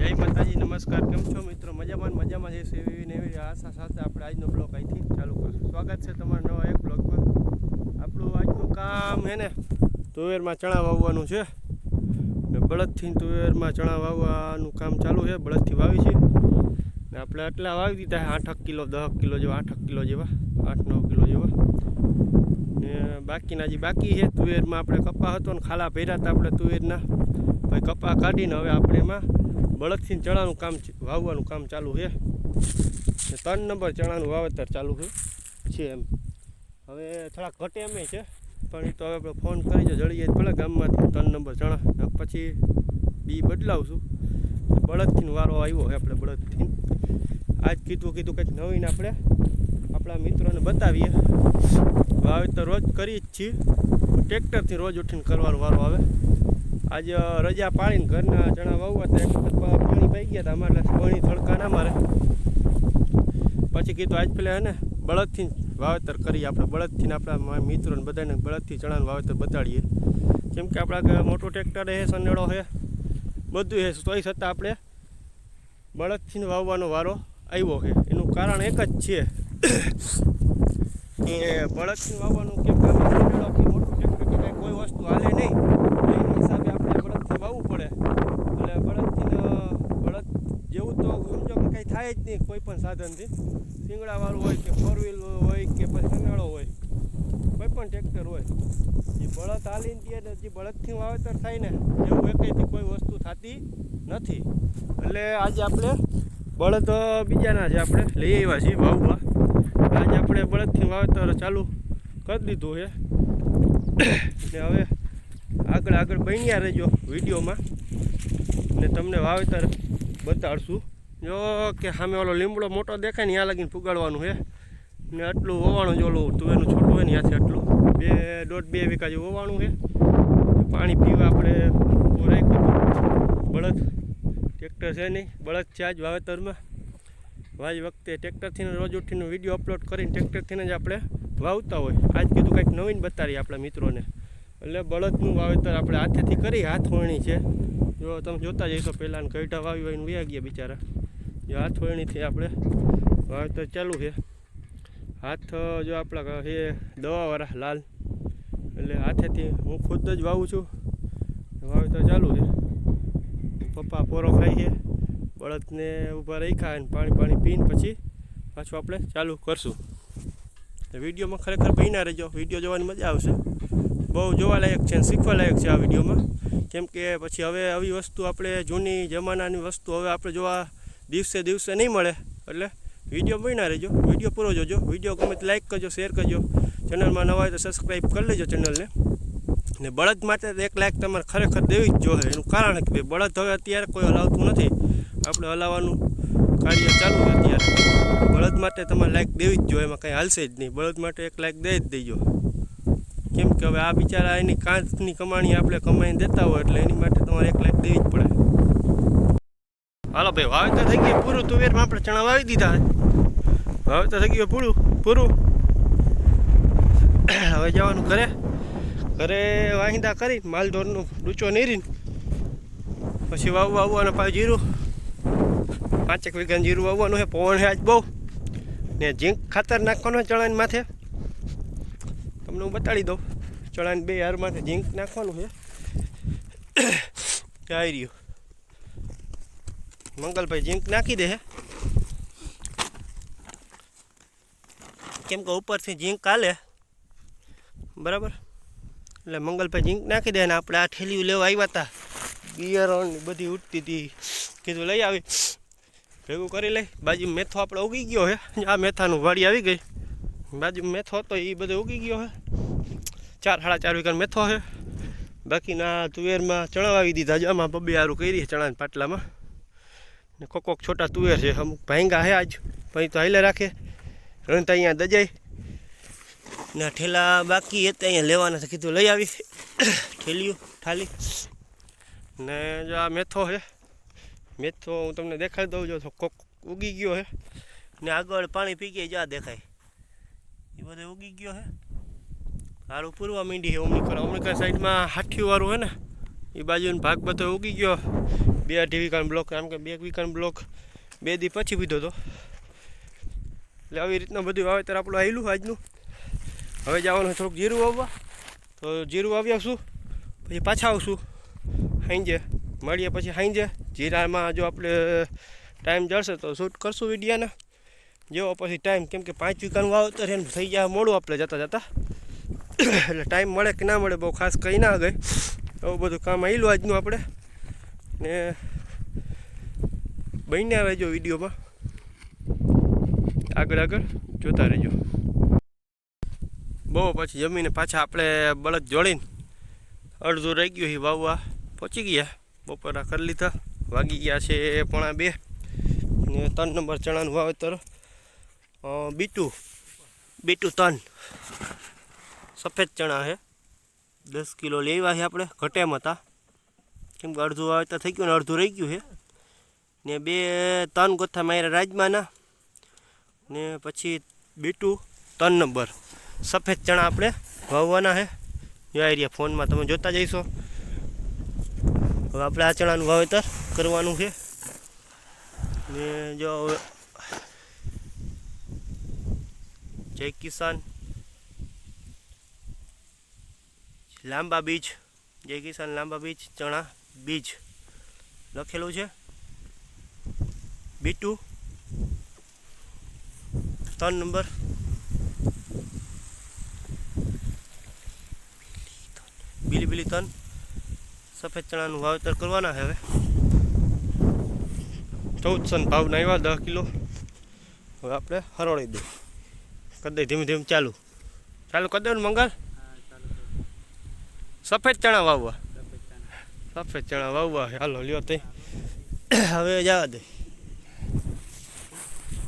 જય માતાજી, નમસ્કાર. કેમ છો મિત્રો? મજામાં મજામાં જઈશું એવી ને એવી આશા સાથે આપણે આજનો બ્લોગ અહીંથી ચાલુ કરશું. સ્વાગત છે તમારા નવા એક બ્લોગમાં. આપણું આજનું કામ હે ને, તુવેરમાં ચણા વાવવાનું છે. ને બળદથી તુવેરમાં ચણા વાવવાનું કામ ચાલુ છે. બળદથી વાવી છે. ને આપણે આટલા વાવી દીધા આઠ કિલો દસ કિલો જેવા આઠ કિલો જેવા આઠ નવ કિલો જેવા. ને બાકીના જે બાકી છે, તુવેરમાં આપણે કપા હતો ને, ખાલા પહેર્યા હતા આપણે તુવેરના. ભાઈ કપા કાઢીને હવે આપણે એમાં બળદથી ચણાનું કામ વાવવાનું કામ ચાલુ છે. ત્રણ નંબર ચણાનું વાવેતર ચાલુ છે એમ. હવે થોડાક ઘટે એમ છે, પણ એ તો હવે આપણે ફોન કરી જો જળી જાય ભલે ગામમાંથી ત્રણ નંબર ચણા. પછી બી બદલાવશું. બળદથી વારો આવ્યો છે આપણે બળદથી. આજ કીધું કીધું કંઈક નવીન આપણે, આપણા મિત્રોને બતાવીએ. વાવેતર રોજ કરીએ જ છીએ. ટ્રેક્ટરથી રોજ ઉઠીને કરવાનો વારો આવે. આજે રજા પાડીને ઘરના ચણા વાવવા હતા, એક વખત પાણી પાઈ ગયા હતા અમારે પાણી થડકા ના મારે. પછી કીધું આજ પેલા હે ને, બળદથી વાવેતર કરીએ આપણે બળદથી આપણા મિત્રોને બધાને બળદથી ચણાનું વાવેતર બતાડીએ. કેમ કે આપણા મોટું ટ્રેક્ટર હે, સનેડો છે બધું હે, તોય છતાં આપણે બળદથી વાવવાનો વારો આવ્યો છે એનું કારણ એક જ છે કે બળદથી વાવવાનું કેમ મોટું ટ્રેક્ટર કે કોઈ વસ્તુ હાલે નહીં એના હિસાબે આપણે બળદથી વાવવું પડે એટલે બળદથી બળદ જેવું તો સમજો કે કંઈ થાય જ નહીં કોઈ પણ સાધનથી શિંગડાવાળું હોય કે ફોર વ્હીલ હોય કે પછી સનાળો હોય, કોઈ પણ ટ્રેક્ટર હોય, જે બળદ હાલીને ને જે બળદથી વાવેતર થાય ને, એવું એકથી કોઈ વસ્તુ થતી નથી. એટલે આજે આપણે બળદ બીજાના છે આપણે લઈ આવ્યા છીએ વાવવા, આજે આપણે બળદથી વાવેતર ચાલુ કરી દીધું છે. ને હવે આગળ આગળ બન્યા રહેજો વિડીયોમાં, ને તમને વાવેતર બતાડશું. જો કે સામે ઓલો લીમડો મોટો દેખાય ને, ત્યાં લગીને પુગાડવાનું છે. ને આટલું ઓવાણું જ ઓલું તુવેરનું છોટું હોય ને, ત્યાંથી આટલું બે દોઢ બે વીઘા જેવું ઓવાણું છે. પાણી પીવા આપણે રાખ્યું. બળદ ટ્રેક્ટર છે નહીં, બળદ છે આજ વાવેતરમાં. વાજ વખતે ટ્રેક્ટરથી રોજ ઉઠીને વીડિયો અપલોડ કરીને ટ્રેક્ટરથી જ આપણે વાવતા હોય. આજ કીધું કંઈક નવીન બતાવીએ આપણા મિત્રોને. એટલે બળદનું વાવેતર આપણે હાથેથી કરી, હાથ વણી છે. જો તમે જોતા જઈશો પહેલાં કઈટા વાવી વાવીને વ્યા ગયા બિચારા. જો હાથ વણણીથી આપણે. વાવેતર ચાલુ છે. હાથ જો આપણા એ દવાવાળા, લાલ. એટલે હાથેથી હું ખુદ જ વાવું છું. વાવેતર ચાલુ છે. પપ્પા પોરો ખાઈ છે. બળદને ઊભા રાખ્યા અને પાણી પાણી પીને પછી પાછું આપણે ચાલુ કરશું. તો વિડીયોમાં ખરેખર બહીના રહેજો. વીડિયો જોવાની મજા આવશે. બહુ જોવાલાયક છે અને શીખવાલાયક છે આ વિડીયોમાં. કેમ કે પછી હવે આવી વસ્તુ આપણે જૂની જમાનાની વસ્તુ હવે આપણે જોવા દિવસે દિવસે નહીં મળે. એટલે વીડિયો બન્યા રહેજો. વીડિયો પૂરો જોજો. વીડિયો ગમે તો લાઈક કરજો શેર કરજો. ચેનલમાં નવા હોય તો સબસ્ક્રાઈબ કરી લેજો ચેનલને ને બળદ માટે એક લાયક તમારે ખરેખર દેવી જ જોઈએ એનું કારણ કે ભાઈ, બળદ હવે અત્યારે કોઈ હલાવતું નથી. આપણે હલાવવાનું કાર્ય ચાલુ છે અત્યારે. બળદ માટે તમારે લાઈક દેવી જ જોઈએ એમાં કંઈ હાલશે જ નહીં. બળદ માટે એક લાયક દઈ જ દેજો. કેમ કે હવે આ બિચારા એની કાંચની કમાણી આપણે કમાઈને દેતા હોય એટલે એની માટે તમારે એક લાખ દેવી જ પડે. હાલો ભાઈ, વાવેતર થઈ ગયું, પૂરું તુવેરમાં આપણે ચણા વાવી દીધા વાવેતર થઈ ગયું, પૂરું પૂરું. હવે જવાનું ઘરે. ઘરે વાહિંદા કરી, માલઢોરનું ડૂચો નીરીને. પછી વાવવા અને પાછું જીરું. પાંચેક વીઘાનું જીરું વાવવાનું છે પવન છે આજ બહુ. ને ઝીંક ખાતર નાખવાનું ચણાની માથે. તમને હું બતાડી દઉં, ચણાની બે હાર માથે ઝીંક નાખવાનું છે. આવી રહ્યું. મંગલભાઈ જીંક નાખી દે હે. કેમ કે ઉપરથી જીંક હાલે. બરાબર? એટલે મંગલભાઈ જીંક નાખી દે ને આપણે આ ઠેલીઓ લેવા આવ્યા હતા. બિયરણ ને બધી ઉઠતી હતી. કીધું લઈ આવી. ભેગું કરી લઈ. બાજુ મેથો આપણે ઉગી ગયો હે. આ મેથાનું વાડી આવી ગઈ. બાજુ મેથો હતો એ બધો ઉગી ગયો હે. ચાર સાડા ચાર વીઘા મેથો છે બાકીના તુવેરમાં ચણા વાવી દીધા છે. આમાં બબે હારું કરી ચણાના પાટલામાં. ને કોક કોક છોટા તુવેર છે, અમુક ભાંગા હે આજ. પછી તો હાલે રાખે. રણતા અહીંયા દજાય. ને ઠેલા બાકી હતા, અહીંયા લેવાના કીધું લઈ આવી. ઠેલીઓ, ઠાલી. ને જો આ મેથો છે. મેથો હું તમને દેખાડી દઉં જો કોક ઉગી ગયો છે. ને આગળ પાણી પી ગયા જા દેખાય. એ બધો ઉગી ગયો છે. સારું પૂરવા માંડી છે ઓમની કર ઓમની કર સાઈડમાં હાઠીવાળું હોય ને, એ બાજુનો ભાગ બધો ઉગી ગયો. બે અઢી વીઘાનો બ્લોક આમ કે બે વીઘાનો બ્લોક બે દી પછી પીધો હતો એટલે આવી રીતના બધું વાવેતર આપણું આવેલું આજનું. હવે જવાનું થોડુંક જીરું વાવવા. તો જીરું વાવી આવશું પછી પાછા આવશું. સાંજે મળીએ પછી હાંજે. જીરામાં જો આપણે ટાઈમ જળશે તો શૂટ કરશું વિડીયાને. જેવો પછી ટાઈમ કેમ કે પાંચ વીઘાનું વાવેતર એમ થઈ જાય મોડું આપણે જતાં જતાં. એટલે ટાઈમ મળે કે ના મળે બહુ ખાસ કંઈ ના ગઈ. એવું બધું કામ આવેલું આજનું આપણે. ને બન્યા રહેજો વિડીયોમાં. આગળ આગળ જોતા રહેજો. બહુ પછી જમીને પાછા આપણે બળદ જોડીને અડધું રહી ગયું એ વાવવા. પહોંચી ગયા. બપોરા કરી લીધા. વાગી ગયા છે પોણા બે. ને ત્રણ નંબર ચણાનું વાવેતર. બીટું. બીટું ત્રણ સફેદ ચણા છે. દસ કિલો લેવા છે આપણે. ઘટેમ હતા. કેમ કે અડધું વાવેતર થઈ ગયું ને અડધું રહી ગયું છે ને બે ત્રણ ગોથા માર્યા રાજમાના ને પછી બીટું ત્રણ નંબર. સફેદ ચણા આપણે વાવવાના છે જોઈ રહ્યા ફોનમાં તમે જોતા જઈશો હવે આપણે આ ચણાનું વાવેતર કરવાનું છે. ને જો હવે જય કિસાન. લાંબા બીજ. જય કિસાન લાંબા બીજ ચણા. બીજ લખેલું છે. બીટુ. ત્રણ નંબર. બીલી બીલી તન સફેદ ચણાનું વાવેતર કરવાના હવે. ચૌદસો ને ભાવના આવ્યા દસ કિલો. હવે આપણે હરોળી દઈએ. કરી દઈએ ધીમે ધીમે ચાલુ. ચાલુ કરી દઉં ને સફેદ ચણા વાવવા. સફેદ ચણા વાવવા હાલો, લ્યો તે. હવે જવા દે.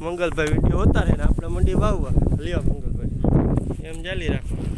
મંગલભાઈ વીડિયો ઉતારે ને આપણે મંડી વાવવા. લ્યો મંગલભાઈ. એમ ચાલી રાખો.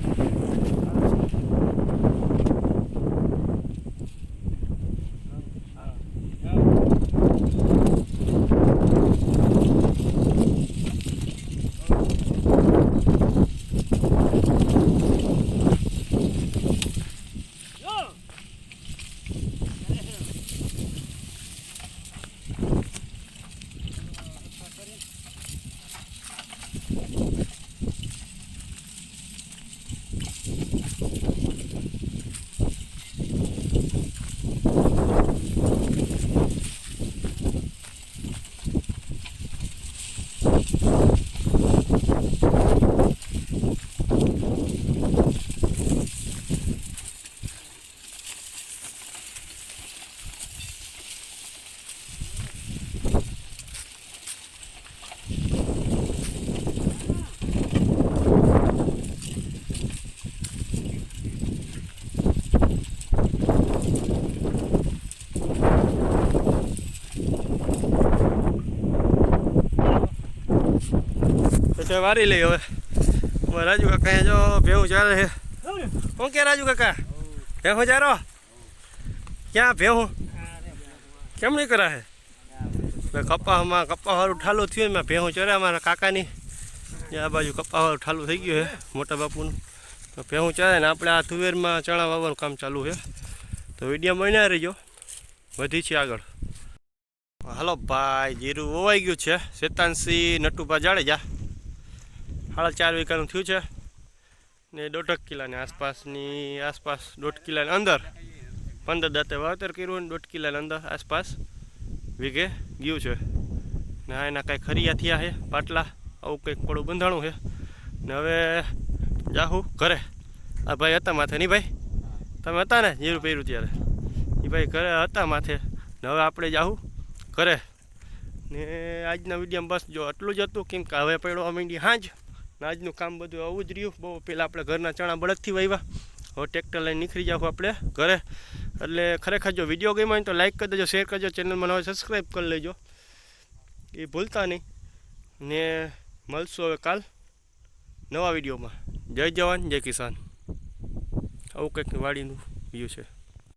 તો વારી લઈ હવે. રાજુ કાકા જો ભેહું ચાલે છે. શું કે રાજુ કાકા? ભેહું ચારો ક્યાં ભેહું? કેમ નહીં કરા હે કપામાં કપા વાળું ઠાલું થયું એમાં ભેહું ચરે મારા કાકાની. આ બાજુ કપા વાળું ઠાલું થઈ ગયું છે, મોટા બાપુનું. તો ભેહું ચરે ને આપણે આ તુવેરમાં ચણા વાવવાનું કામ ચાલુ છે. તો વીડિયો બન્યા રહીજો. વધી છે આગળ. હાલો, ભાઈ, જીરું વવાઈ ગયું છે. શેતાનસિંહ નટુભા જાડેજા. સાડા ચાર વીઘાનું થયું છે. ને દોઢક કિલ્લાની આસપાસની, આસપાસ દોઢ કિલ્લાની અંદર પંદર દાંતે વાવેતર કર્યું ને દોઢ કિલ્લાની અંદર આસપાસ વીઘે ગયું છે. ને આ એના કાંઈ ખરિયા થયા છે, પાટલા, આવું કંઈક થોડું બંધાણું છે. ને હવે જાહુ ઘરે. આ ભાઈ હતા માથે નહીં ભાઈ? તમે હતા ને જીરું પહેર્યું ત્યારે? એ ભાઈ ઘરે હતા માથે. ને હવે આપણે જાહું ઘરે. ને આજના વિડીયોમાં બસ જો આટલું જ હતું, કેમ કે હવે પડ્યો અમીડી હાંજ. આજનું કામ બધું આવું જ રહ્યું. બહુ પહેલાં આપણે ઘરના ચણા બળદથી વાવ્યા હવે ટ્રેક્ટર લઈને નીકળી જાવ આપણે ઘરે. એટલે ખરેખર જો વીડિયો ગમ્યો હોય તો લાઈક કરી દેજો શેર કરજો ચેનલમાં હવે સબસ્ક્રાઈબ કરી લેજો. એ ભૂલતા નહીં. ને મળશું હવે કાલ નવા વિડીયોમાં જય જવાન, જય કિસાન. આવું કંઈક વાડીનું વ્યૂ છે.